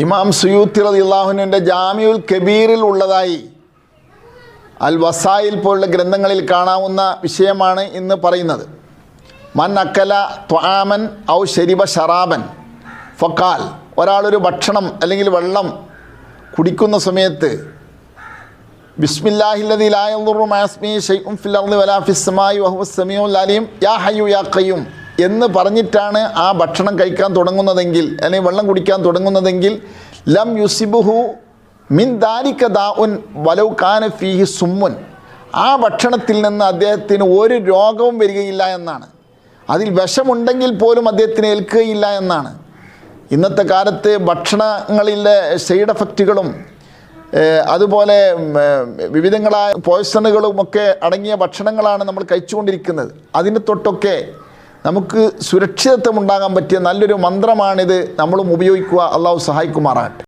ഇമാം സുയൂത്തി റളിയല്ലാഹുവിന്റെ ജാമിയുൽ കബീറിൽ ഉള്ളതായി അൽ വസായിൽ പോലുള്ള ഗ്രന്ഥങ്ങളിൽ കാണാവുന്ന വിഷയമാണ് ഇന്ന് പറയുന്നത്. മൻ അക്കല ത്വാമൻ ഔ ശരിബ ഷറാബൻ. ഫക്കാൽ ഒരാളൊരു ഭക്ഷണം അല്ലെങ്കിൽ വെള്ളം കുടിക്കുന്ന സമയത്ത് ബിസ്മില്ലാഹില്ലദി ലാ യദുറു മഅ ഇസ്മിഹി ലാലിയും യാ ഹയ്യു യാ ഖയ്യൂം. എന്ന് പറഞ്ഞിട്ടാണ് ആ ഭക്ഷണം കഴിക്കാൻ തുടങ്ങുന്നതെങ്കിൽ അല്ലെങ്കിൽ വെള്ളം കുടിക്കാൻ തുടങ്ങുന്നതെങ്കിൽ ലം യുസിബുഹു മിൻ ദാലിക ദാഉൻ വലൗ കാന ഫീഹി സുമ്മുൻ. ആ ഭക്ഷണത്തിൽ നിന്ന് അദ്ദേഹത്തിന് ഒരു രോഗവും വരികയില്ല എന്നാണ്. അതിൽ വിഷമുണ്ടെങ്കിൽ പോലും അദ്ദേഹത്തിന് ഏൽക്കുകയില്ല എന്നാണ്. ഇന്നത്തെ കാലത്ത് ഭക്ഷണങ്ങളിലെ സൈഡ് എഫക്റ്റുകളും അതുപോലെ വിവിധങ്ങളായ പോയ്സണുകളും ഒക്കെ അടങ്ങിയ ഭക്ഷണങ്ങളാണ് നമ്മൾ കഴിച്ചുകൊണ്ടിരിക്കുന്നത്. അതിന് തൊട്ടൊക്കെ നമുക്ക് സുരക്ഷിതത്വം ഉണ്ടാകാൻ പറ്റിയ നല്ലൊരു മന്ത്രമാണിത്. നമ്മളും ഉപയോഗിക്കുക. അള്ളാഹു സഹായിക്കുമാറാകട്ടെ.